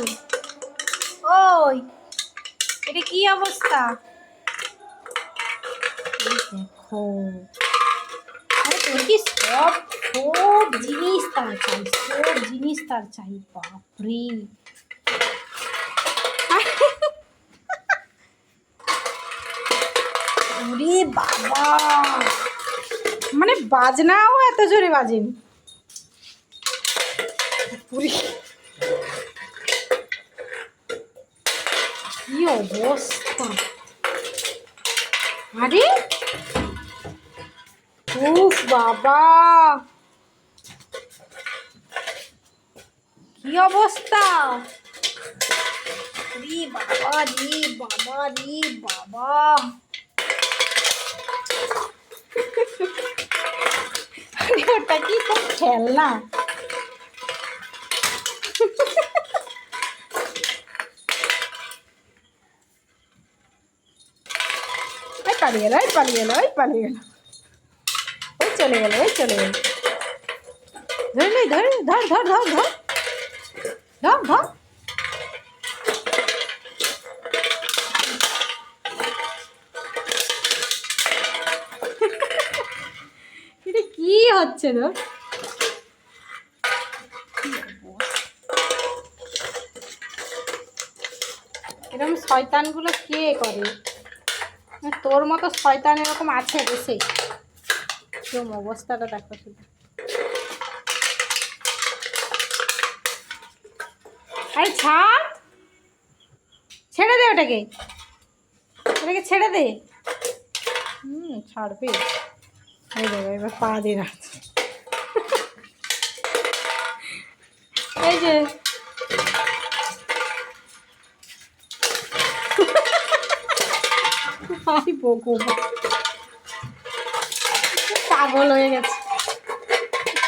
একটু ওই, এটা কি অবস্থা? আরে তোর কি সব সব জিনিস তার চাই, সব জিনিস তার চাই, বাপরে। ওরে বাবা। মানে বাজনাও এত জোরে বাজেনি পুরি কি অবস্থা? আরে? উফ বাবা! কি অবস্থা? রে বাবা রে বাবা রে বাবা! ওটা কি খেলনা? পালিয়ে গেল এই পালিয়ে গেল এই পালিয়ে গেল ওই চলে গেল ওই চলে গেল। ধরে নে, ধর ধর ধর ধর ধর। ধর ধর। এটা কি হচ্ছে তো এরকম শয়তানগুলো কে করে? তোর মতো শয়তান এরকম আছে দেশে কিরম অবস্থাটা দেখো শুধু। আরে ছাড়। ছেড়ে দে ওটাকে। ওটাকে ছেড়ে দে। হুম, ছাড়বে। এই এবার পা দিয়ে রাখছে এই যে। ভাই বকো পাগল হয়ে গেছে।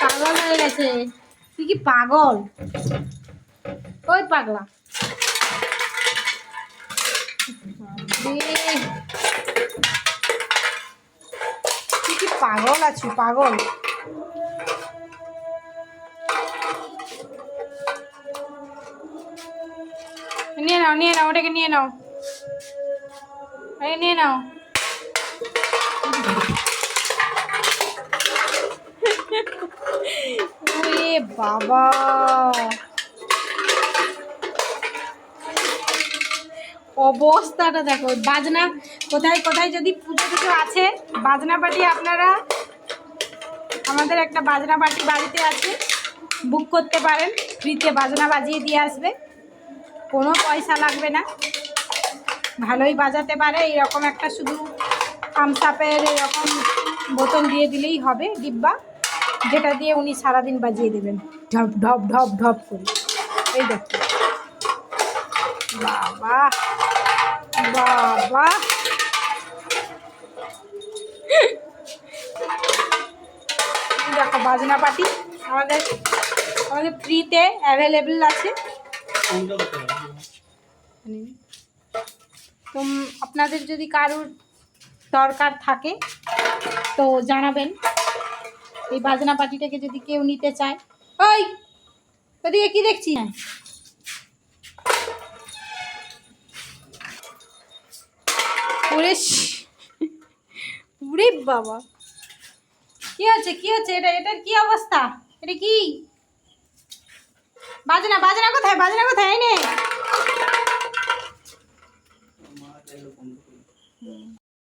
পাগল হয়ে গেছে। তুই কি পাগল? ওই পাগলা। তুই কি পাগল আছো পাগল। নিয়ে নাও নিয়ে নাও, ওটাকে নিয়ে নাও। এই নিয়ে নাও। বাবা। অবস্থাটা দেখো, বাজনা। কোথায় কোথায় যদি পুজো টুজো আছে, বাজনা পার্টি আপনারা, আমাদের একটা বাজনা পার্টি বাড়িতে আছে বুক করতে পারেন। ফ্রিতে বাজনা বাজিয়ে দিয়ে আসবে। কোনো পয়সা লাগবে না। ভালোই বাজাতে পারে এরকম একটা শুধু থামসাপের এরকম বোতল দিয়ে দিলেই হবে ডিব্বা যেটা দিয়ে উনি সারাদিন বাজিয়ে দেবেন। ঢপ ঢপ ঢপ ঢপ করে। এই দেখো বাবা বাবা। দেখো বাজনা পাটি আমাদের আমাদের ফ্রিতে অ্যাভেলেবেল আছে। তো আপনাদের যদি কারোর দরকার থাকে, তো জানাবেন। এই বাজনা পাটিটাকে যদি কেউ নিতে চায়। ওই, ওদিকে কি দেখছি? না ওরে বাবা। কি হচ্ছে কি হচ্ছে? এটা, এটার কি অবস্থা? এটা কি? বাজনা বাজনা কোথায়? বাজনা কোথায়? নে।